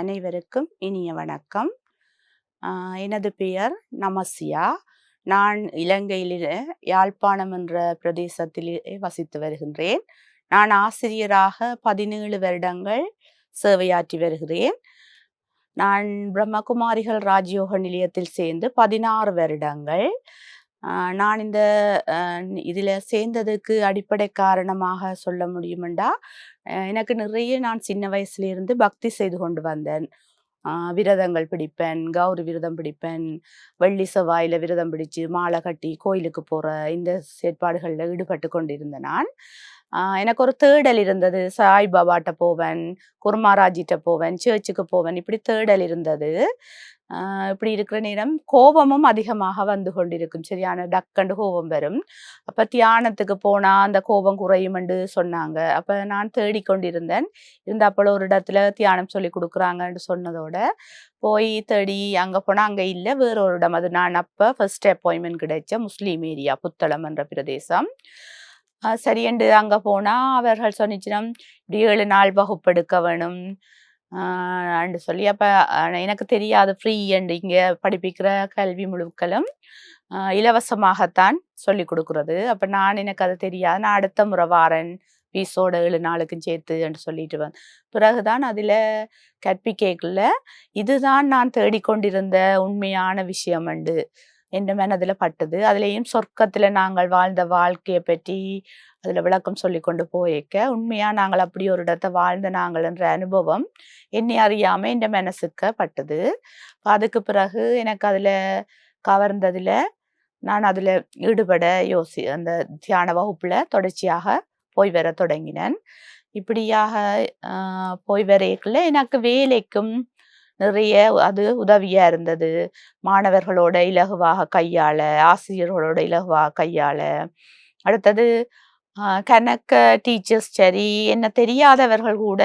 அனைவருக்கும் இனிய வணக்கம். எனது பெயர் நமசியா. நான் இலங்கையில் யாழ்ப்பாணம் என்ற பிரதேசத்திலே வசித்து வருகின்றேன். நான் ஆசிரியராக பதினேழு வருடங்கள் சேவையாற்றி வருகிறேன். நான் பிரம்மகுமாரிகள் ராஜயோக நிலையத்தில் சேர்ந்து பதினாறு வருடங்கள். நான் இந்த இதில் சேர்ந்ததுக்கு அடிப்படை காரணமாக சொல்ல முடியுமெண்டா எனக்கு நிறைய நான் சின்ன வயசுலேருந்து பக்தி செய்து கொண்டு வந்தேன். விரதங்கள் பிடிப்பேன் கௌரி விரதம் பிடிப்பேன் வெள்ளி செவ்வாயில விரதம் பிடிச்சு மாலை கட்டி கோயிலுக்கு போகிற இந்த செயற்பாடுகளில் ஈடுபட்டு கொண்டிருந்தேன் நான். எனக்கு ஒரு தேடல் இருந்தது. சாய்பாபாட்ட போவேன் குருமாராஜிட்ட போவேன் சர்ச்சுக்கு போவேன் இப்படி தேடல் இருந்தது. இப்படி இருக்கிற நேரம் கோபமும் அதிகமாக வந்து கொண்டிருக்கும். சரியான டக்கண்டு கோபம் வரும். அப்போ தியானத்துக்கு போனால் அந்த கோபம் குறையும்ண்டு சொன்னாங்க. அப்போ நான் தேடிக்கொண்டிருந்தேன். இருந்த அப்போ ஒரு இடத்துல தியானம் சொல்லி கொடுக்குறாங்கன்னு சொன்னதோட போய் தேடி அங்கே போனால் அங்கே இல்லை வேற ஒரு இடம். அது நான் அப்போ ஃபர்ஸ்ட் அப்பாயின்மெண்ட் கிடைச்ச முஸ்லீம் ஏரியா புத்தளம் என்ற பிரதேசம். சரியண்டு அங்கே போனால் அவர்கள் சொன்னிச்சினம் இப்படி ஏழு நாள் வகுப்பெடுக்க வேணும். அண்டு சொல்லி அப்போ எனக்கு தெரியாது ஃப்ரீ அண்ட் இங்கே படிப்பிக்கிற கல்வி முழுக்களும் இலவசமாகத்தான் சொல்லி கொடுக்குறது. அப்போ நான் எனக்கு அது தெரியாது. நான் அடுத்த முறை வாரன் பீஸோட ஏழு நாளுக்கும் சேர்த்து என்று சொல்லிட்டு வந்தேன் பிறகுதான் அதில் கற்பிக்கல இதுதான் நான் தேடிக்கொண்டிருந்த உண்மையான விஷயம் அண்டு என் மனதுல பட்டது. அதுலேயும் சொர்க்கத்தில் நாங்கள் வாழ்ந்த வாழ்க்கையை பற்றி அதுல விளக்கம் சொல்லி கொண்டு போயிருக்க. உண்மையாக நாங்கள் அப்படி ஒரு இடத்தை வாழ்ந்த நாங்கள்ன்ற அனுபவம் என்னை அறியாமல் என் மனசுக்கு பட்டது. அதுக்கு பிறகு எனக்கு அதுல கவர்ந்ததுல நான் அதுல ஈடுபட யோசி அந்த தியான வகுப்புல தொடர்ச்சியாக போய் வர தொடங்கினேன். இப்படியாக ஆஹ் போய் வரைக்குள்ள எனக்கு வேலைக்கும் நிறைய அது உதவியா இருந்தது. மாணவர்களோட இலகுவாக கையாள ஆசிரியர்களோட இலகுவாக கையாள. அடுத்தது கணக்க டீச்சர்ஸ் சரி என்ன தெரியாதவர்கள் கூட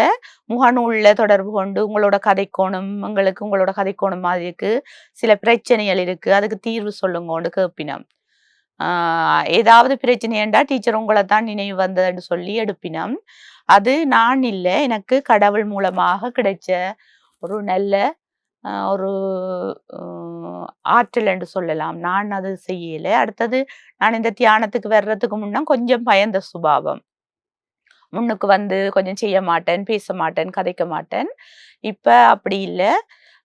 முகநூலில் தொடர்பு கொண்டு உங்களோட கதைக்கோணம் உங்களுக்கு உங்களோட கதைக்கோணம் மாதிரி இருக்கு. சில பிரச்சனைகள் இருக்கு. அதுக்கு தீர்வு சொல்லுங்கன்னு கேப்பினம் ஆஹ் ஏதாவது பிரச்சனைண்டா டீச்சர் உங்களை தான் நினைவு வந்ததுன்னு சொல்லி எடுப்பினம் அது நான் இல்லை எனக்கு கடவுள் மூலமாக கிடைச்ச ஒரு நல்ல ஒரு ஆற்றல் என்று சொல்லலாம். நான் அது செய்யலை. அடுத்தது நான் இந்த தியானத்துக்கு வர்றதுக்கு முன்ன கொஞ்சம் பயந்த சுபாவம். முன்னுக்கு வந்து கொஞ்சம் செய்ய மாட்டேன் பேச மாட்டேன் கதைக்க மாட்டேன். இப்போ அப்படி இல்லை.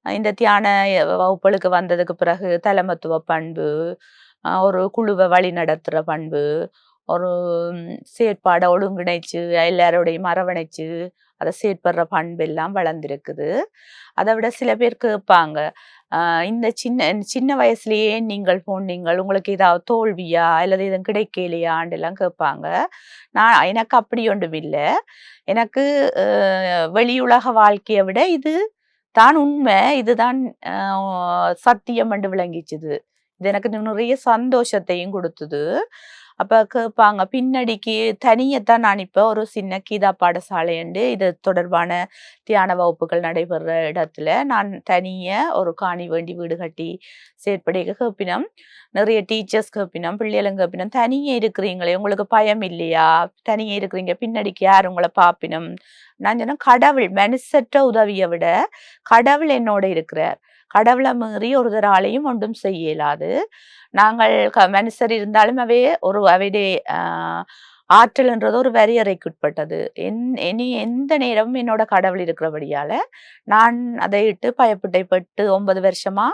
இந்த தியான வகுப்புகளுக்கு வந்ததுக்கு பிறகு தலைமத்துவ பண்பு ஒரு குழுவை வழி நடத்துகிற பண்பு ஒரு செயற்பாடை ஒழுங்கிணைச்சு எல்லாரோடையும் அரவணைச்சு அதை செயற்படுற பண்பெல்லாம் வளர்ந்துருக்குது. அதை விட சில பேர் கேட்பாங்க ஆஹ் இந்த சின்ன சின்ன வயசுலயே நீங்கள் போனீங்கள் உங்களுக்கு ஏதாவது தோல்வியா? அல்லது எதுவும் கிடைக்கலையாண்டெல்லாம் கேட்பாங்க. நான் எனக்கு அப்படி ஒன்றும் இல்லை. எனக்கு வெளியுலக வாழ்க்கையை விட இது தான் உண்மை. இதுதான் சத்தியம் என்று விளங்கிச்சுது. இது எனக்கு நிறைய சந்தோஷத்தையும் கொடுத்தது. அப்போ கேட்பாங்க பின்னடிக்கு தனியத்தான் நான் இப்போ ஒரு சின்ன கீதா பாடசாலைண்டு இது தொடர்பான தியான வகுப்புகள் நடைபெற இடத்துல நான் தனிய ஒரு காணி வேண்டி வீடு கட்டி செயற்படிக்க கேப்பினம். நிறைய டீச்சர்ஸ் கேப்பினம் பிள்ளைகளும் கேப்பினம். தனியே இருக்கிறீங்களே உங்களுக்கு பயம் இல்லையா? தனியே இருக்கிறீங்க பின்னடிக்கு யார் உங்களை பாப்பினம்? நான் சொன்னேன் கடவுள் மனுஷற்ற உதவியை விட கடவுள் என்னோட இருக்கிறார். கடவுளை மீறி ஒருத்தராலையும் ஒன்றும் செய்ய இயலாது. நாங்கள் க மனுஷர் இருந்தாலும் அவே ஒரு அவையுடைய ஆற்றல்ன்றது ஒரு வரையறைக்குட்பட்டது என் இனி எந்த நேரமும் என்னோட கடவுள் இருக்கிறபடியால நான் அதை இட்டு பயப்பட்டை பட்டு ஒன்பது வருஷமா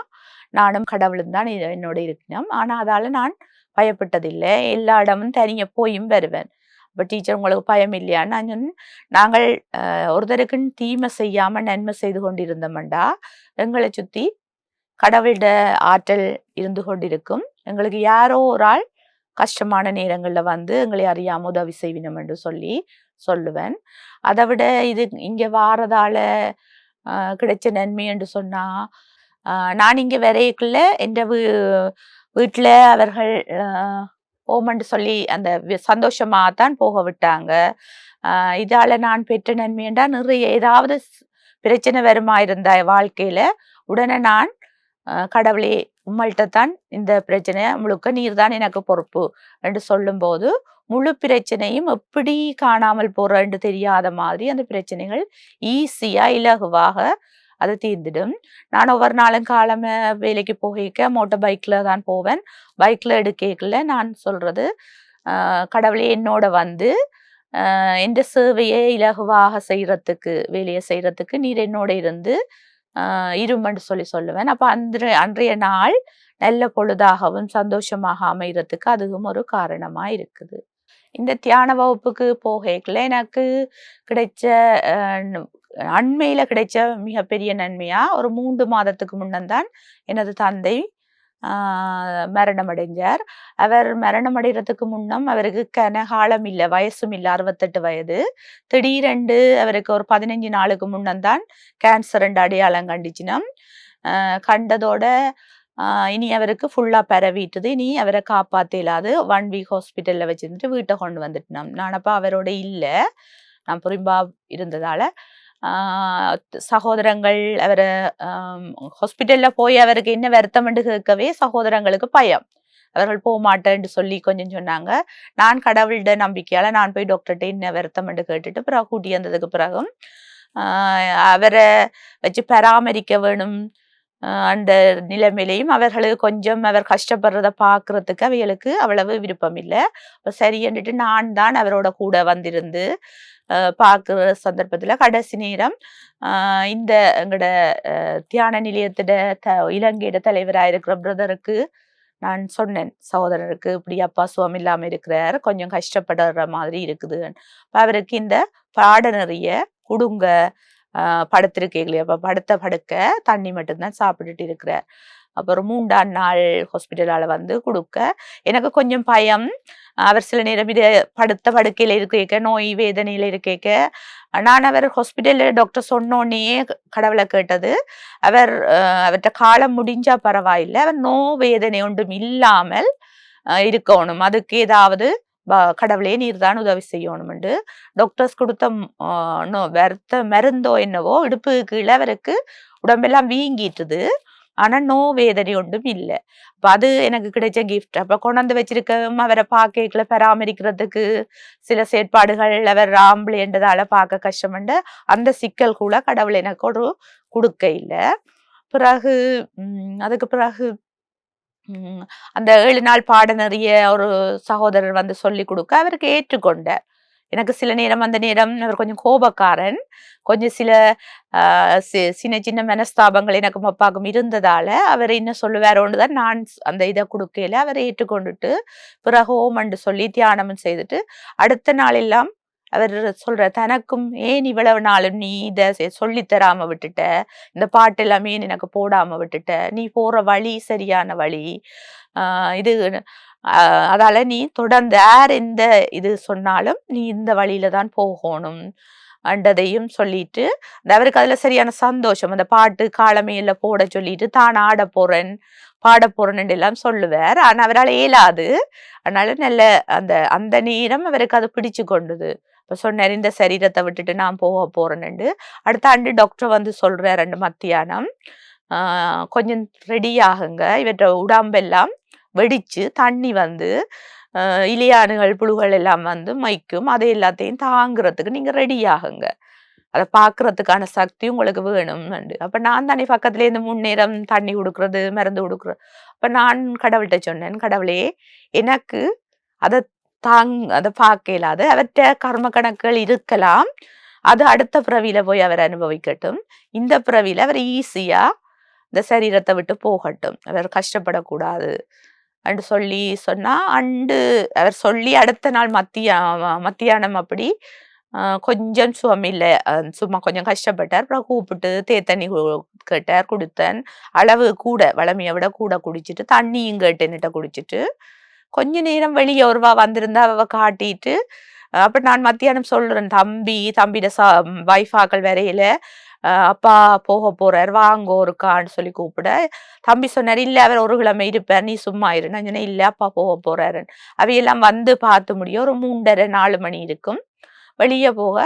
நானும் கடவுளும் தான் என்னோட இருக்கணும் ஆனால் அதால நான் பயப்பட்டதில்லை. எல்லா இடமும் தனியே போயும் வருவேன். இப்போ டீச்சர் உங்களுக்கு பயம் இல்லையான்னு நான் சொன்னேன். நாங்கள் ஒருத்தருக்குன்னு தீமை செய்யாமல் நன்மை செய்து கொண்டிருந்தோம்டா. எங்களை சுற்றி கடவுளோட ஆற்றல் இருந்து கொண்டிருக்கும். எங்களுக்கு யாரோ ஒரு ஆள் கஷ்டமான நேரங்களில் வந்து எங்களை அறியாம உதவி செய்வினம் என்று சொல்லி சொல்லுவேன். அதை விட இது இங்கே வாரதால கிடைச்ச நன்மை என்று சொன்னால் நான் இங்கே வரையக்குள்ள என்ற வீ வீட்டில் அவர்கள் ஓமண்டு சொல்லி அந்த சந்தோஷமாக தான் போக விட்டாங்க. இதால் நான் பெற்ற நன்மையண்டா நிறைய ஏதாவது பிரச்சனை வருமா இருந்தா வாழ்க்கையில் உடனே நான் கடவுளே உம்மள்கிட்ட தான் இந்த பிரச்சனையை முழுக்க நீர் தான் எனக்கு பொறுப்பு என்று சொல்லும்போது முழு பிரச்சனையும் எப்படி காணாமல் போகிறேன்னு தெரியாத மாதிரி அந்த பிரச்சனைகள் ஈஸியாக இலகுவாக அது தீர்ந்துடும். நான் ஒவ்வொரு நாளும் காலமே வேலைக்கு போகிக்க மோட்டர் பைக்கில் தான் போவேன். பைக்கில் எடுக்கல. நான் சொல்கிறது கடவுளே என்னோட வந்து எந்த சேவையை இலகுவாக செய்கிறதுக்கு வேலையை செய்கிறதுக்கு நீர் என்னோட இருந்து ஆஹ் இருமன்னு சொல்லி சொல்லுவேன். அப்போ அன்று அன்றைய நாள் நல்ல பொழுதாகவும் சந்தோஷமாக அமைகிறதுக்கு அதுவும் ஒரு காரணமாக இருக்குது. இந்த தியான வகுப்புக்கு போகல எனக்கு கிடைச்ச அண்மையில் கிடைச்ச மிகப்பெரிய நன்மையாக ஒரு மூன்று மாதத்துக்கு முன்னந்தான் எனது தந்தை மரணமடைஞ்சார் மரணம் அடைஞ்சார் அவர் மரணம் அடைகிறதுக்கு முன்னம் அவருக்கு கனகாலம் இல்லை வயசும் இல்லை அறுபத்தெட்டு வயது. திடீரெண்டு அவருக்கு ஒரு பதினஞ்சு நாளுக்கு முன்னந்தான் கேன்சர் ரெண்டு அடையாளம் கண்டிச்சினம். கண்டதோட இனி அவருக்கு ஃபுல்லா பரவிட்டுது. இனி அவரை காப்பாற்ற இல்லாது ஒன் வீக் ஹாஸ்பிட்டல்ல வச்சிருந்துட்டு வீட்டை கொண்டு வந்துட்டோம். நான் அப்ப அவரோட இல்லை. நான் புரிம்பா இருந்ததால சகோதரங்கள் அவரை ஹாஸ்பிட்டல்ல போய் அவருக்கு என்ன வருத்தம்னு கேட்கவே சகோதரங்களுக்கு பயம் அவர்கள் போக மாட்டேன்னு சொல்லி கொஞ்சம் சொன்னாங்க நான் கடவுள்ட நம்பிக்கையால நான் போய் டாக்டர்கிட்ட என்ன வருத்தம்னு கேட்டுட்டு பிறகு கூட்டி வந்ததுக்கு பிறகும் அவரை வச்சு பராமரிக்க வேணும் அந்த நிலைமையிலையும் அவர்களுக்கு கொஞ்சம் அவர் கஷ்டப்படுறத பார்க்கறதுக்கு அவைகளுக்கு அவ்வளவு விருப்பம் இல்லை அப்ப சரின்னுட்டு நான் தான் அவரோட கூட வந்திருந்து பார்க்குற சந்தர்ப்பத்தில் கடைசி நேரம் இந்த எங்களோட தியான நிலையத்திட த இலங்கையிட தலைவராக இருக்கிற பிரதருக்கு நான் சொன்னேன் சகோதரருக்கு இப்படி அப்பா சுவம் இல்லாமல் இருக்கிறார் கொஞ்சம் கஷ்டப்படுற மாதிரி இருக்குது. அவருக்கு இந்த பாடநெறிய கொடுங்க படுத்திருக்கீங்களே அப்போ படுத்த படுக்க தண்ணி மட்டும்தான் சாப்பிட்டுட்டு இருக்கிறார் அப்புறம் மூன்றாம் நாள் ஹாஸ்பிட்டலால் வந்து கொடுக்க. எனக்கு கொஞ்சம் பயம். அவர் சில நேரம் இதை படுத்த படுக்கையில் இருக்க நோய் வேதனையில் இருக்க நான் அவர் ஹாஸ்பிட்டலில் டாக்டர் சொன்னோன்னே கடவுளை கேட்டது. அவர் அவர்கிட்ட காலம் முடிஞ்சா பரவாயில்லை. அவர் நோ வேதனை ஒன்றும் இல்லாமல் இருக்கணும். அதுக்கு ஏதாவது கடவுளே நீர் தான் உதவி செய்யணும்ண்டு. டாக்டர்ஸ் கொடுத்த நோ வருத்த மருந்தோ என்னவோ இடுப்பு கீழே அவருக்கு உடம்பெல்லாம் வீங்கிட்டுது. ஆனால் நோ வேதனை ஒன்றும் இல்லை. அப்போ அது எனக்கு கிடைச்ச கிஃப்ட் அப்போ கொண்டாந்து வச்சிருக்கவும் அவரை பார்க்கல பராமரிக்கிறதுக்கு சில செயற்பாடுகள். அவர் ஆம்பளைன்றதால பார்க்க கஷ்டமண்டு. அந்த சிக்கல் கூட கடவுள் எனக்கு ஒரு கொடுக்க இல்லை. பிறகு அதுக்கு பிறகு அந்த ஏழு நாள் பாடநெறிய ஒரு சகோதரர் வந்து சொல்லி கொடுக்க அவருக்கு ஏற்றுக்கொண்டார். எனக்கு சில நேரம் அந்த நேரம் அவர் கொஞ்சம் கோபக்காரன். கொஞ்சம் சில சி- சின்ன சின்ன மனஸ்தாபங்கள் எனக்கு அப்பாவுக்கும் இருந்ததால அவர் என்ன சொல்லுவாரோன்னு தான் நான் அந்த இதை கொடுக்கையில அவரை ஏற்றுக்கொண்டுட்டு பிறகு ஓமண்டு சொல்லி தியானமும் செய்துட்டு அடுத்த நாள் எல்லாம் அவர் சொல்ற தனக்கும் ஏன் இவ்வளவு நாளும் நீ இதை சொல்லித் தராம விட்டுட்ட? இந்த பாட்டு எல்லாமே எனக்கு போடாம விட்டுட்ட? நீ போற வழி சரியான வழி. ஆஹ் இது அதால நீ தொடர்ந்து யார் எந்த இது சொன்னாலும் நீ இந்த வழியில தான் போகணும். அண்டதையும் சொல்லிட்டு அந்த அவருக்கு அதுல சரியான சந்தோஷம். அந்த பாட்டு காலமையில போட சொல்லிட்டு தான் ஆட போறேன் பாட போறேன்னு எல்லாம் சொல்லுவார். ஆனா அவரால் இயலாது. அதனால நல்ல அந்த அந்த நேரம் அவருக்கு அது பிடிச்சு கொண்டது. இப்போ சொன்னார் இந்த சரீரத்தை விட்டுட்டு நான் போக போறேன்னு அடுத்த ஆண்டு டாக்டர் வந்து சொல்றார் ரெண்டு மத்தியானம். கொஞ்சம் ரெடி ஆகுங்க. இவற்ற உடம்பெல்லாம் வெடிச்சு தண்ணி வந்து இலியானுகள் இலையானுகள் புழுகள் எல்லாம் வந்து மைக்கும் அதை எல்லாத்தையும் தாங்குறதுக்கு நீங்க ரெடி ஆகுங்க. அதை பார்க்கறதுக்கான சக்தி உங்களுக்கு வேணும் அப்ப நான் தானே பக்கத்துல இந்த முன்னேறம் தண்ணி கொடுக்கறது மருந்து கொடுக்கறது அப்ப நான் கடவுள்கிட்ட சொன்னேன் கடவுளே எனக்கு அதை தாங் அதை பார்க்க இயலாது அவற்ற கர்ம கணக்குகள் இருக்கலாம். அது அடுத்த பிறவியில போய் அவர் அனுபவிக்கட்டும். இந்த பிறவியில அவர் ஈஸியா இந்த சரீரத்தை விட்டு போகட்டும். அவர் கஷ்டப்படக்கூடாது அண்டு சொல்லி சொன்னா அண்டு அவர் சொல்லி அடுத்த நாள் மத்திய மத்தியானம் அப்படி கொஞ்சம் சுகம் இல்லை சும்மா கொஞ்சம் கஷ்டப்பட்டார். அப்புறம் கூப்பிட்டு தேத்தண்ணி கேட்டார் கொடுத்தேன். அளவு கூட வளமையை விட கூட குடிச்சிட்டு தண்ணியும் கேட்டேன்னுட்ட குடிச்சிட்டு கொஞ்ச நேரம் வெளியே ஒருவா வந்திருந்தா அவ காட்டிட்டு அப்ப நான் மத்தியானம் சொல்றேன் தம்பி தம்பிட சா வைஃபாக்கள் வரையில அப்பா போக போறார் வாங்க ஒருக்கான்னு சொல்லி கூப்பிட தம்பி சொன்னார் இல்லை அவர் ஒரு கிழமை இருப்பார் நீ சும்மா இரு. நான் சொன்னேன் இல்லை அப்பா போக போறாருன்னு. அவையெல்லாம் வந்து பார்த்து முடியும் ஒரு மூன்றரை நாலு மணி இருக்கும். வெளியே போக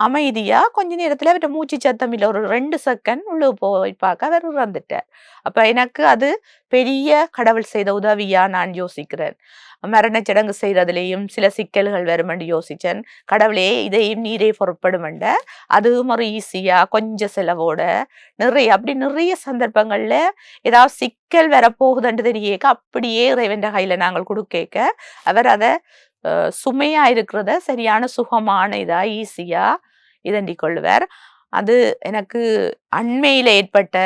அமைதியா கொஞ்ச நேரத்துல அவர்கிட்ட மூச்சு சத்தம் இல்லை. ஒரு ரெண்டு செகண்ட் உள்ள போய் பார்க்க அவர் இறந்துட்டார் அப்ப எனக்கு அது பெரிய கடவுள் செய்த உதவியா நான் யோசிக்கிறேன். மரண சடங்கு செய்யறதுலேயும் சில சிக்கல்கள் வருமென்று யோசிச்சேன். கடவுளே இதையும் நீரே பொருட்படுமெண்ட அதுவும் ஒரு ஈஸியா கொஞ்சம் செலவோட நிறைய அப்படி நிறைய சந்தர்ப்பங்கள்ல ஏதாவது சிக்கல் வரப்போகுதுன்னு தெரியக்க அப்படியே இறைவன் கையில நாங்கள் கொடுக்க அவர் அதை சுமையாக சுமையா இருக்கிறத சரியான சுகமான இதா ஈஸியா இதண்டி கொள்ளுவார் அது எனக்கு அண்மையில் ஏற்பட்ட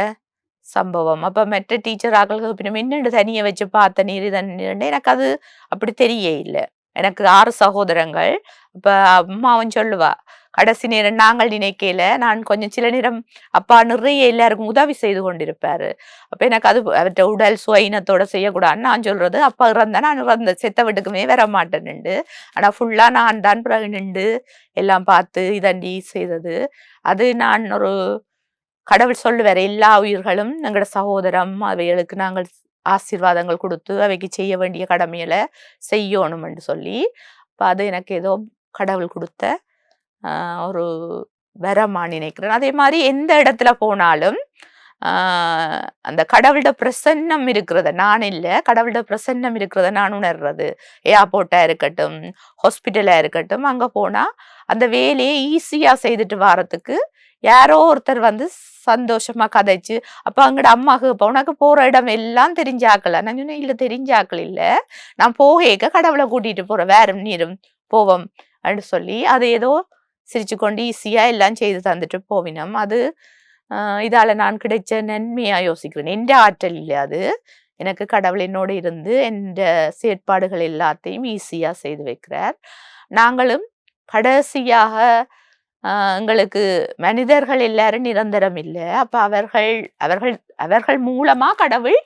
சம்பவம். அப்போ மற்ற டீச்சர் ஆக்களுக்கு பின்னும் என்னென்று தனியை வச்சு பார்த்த நீர் இதன்னு எனக்கு அது அப்படி தெரிய இல்லை. எனக்கு ஆறு சகோதரங்கள். இப்போ அம்மாவும் சொல்லுவா கடைசி நேரம் நாங்கள் நினைக்கல நான் கொஞ்சம் சில நேரம் அப்பா நிறைய எல்லாருக்கும் உதவி செய்து கொண்டிருப்பாரு. அப்ப எனக்கு அது அவர்கிட்ட உடல் சுயினத்தோட செய்யக்கூடாதுன்னு நான் சொல்றது அப்பா இறந்தா நான் இறந்த செத்த வீட்டுக்குமே வர மாட்டேன்னு ஆனா ஃபுல்லா நான் தான் பிறகு நின்று எல்லாம் பார்த்து இதண்டி செய்தது. அது நான் ஒரு கடவுள் சொல்லுவார் எல்லா உயிர்களும் எங்களோட சகோதரம் அவைகளுக்கு நாங்கள் ஆசீர்வாதங்கள் கொடுத்து அவைக்கு செய்ய வேண்டிய கடமைகளை செய்யணும்னு சொல்லி அப்போ அது எனக்கு ஏதோ கடவுள் கொடுத்த ஒரு வரமா நினைக்கிறேன். அதே மாதிரி எந்த இடத்துல போனாலும் அந்த கடவுளோட பிரசன்னம் இருக்கிறத நான் இல்லை கடவுளோட பிரசன்னம் இருக்கிறத நான் உணர்றது. ஏர்போர்ட்டாக இருக்கட்டும் ஹாஸ்பிட்டலாக இருக்கட்டும் அங்கே போனால் அந்த வேலையை ஈஸியாக செய்துட்டு வாரத்துக்கு யாரோ ஒருத்தர் வந்து சந்தோஷமா கதைச்சு அப்போ அங்கட அம்மாக்கு இப்போ உனக்கு போற இடம் எல்லாம் தெரிஞ்சாக்கல. நான் சொன்னேன் இல்லை தெரிஞ்சாக்கள் இல்லை. நான் போகேக்க கடவுளை கூட்டிட்டு போறேன். வேறும் நீரும் போவோம். அப்படின்னு சொல்லி அது ஏதோ சிரிச்சு கொண்டு ஈஸியா எல்லாம் செய்து தந்துட்டு போவினோம். அது ஆஹ் இதால நான் கிடைச்ச நன்மையா யோசிக்கிறேன். எந்த ஆற்றல் இல்லை அது. எனக்கு கடவுள் என்னோடு இருந்து எந்த செயற்பாடுகள் எல்லாத்தையும் ஈஸியாக செய்து வைக்கிறார். நாங்களும் கடைசியாக ஆஹ் எங்களுக்கு மனிதர்கள் எல்லாரும் நிரந்தரம் இல்லை. அப்ப அவர்கள் அவர்கள் அவர்கள் மூலமா கடவுள்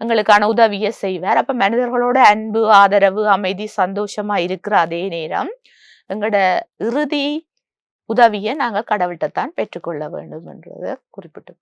எங்களுக்கான உதவியை செய்வார். அப்ப மனிதர்களோட அன்பு ஆதரவு அமைதி சந்தோஷமா இருக்கிற அதே நேரம் எங்களோட இறுதி உதவியை நாங்கள் கடவுள்கிட்ட தான் பெற்றுக்கொள்ள வேண்டும் என்றதை குறிப்பிட்டு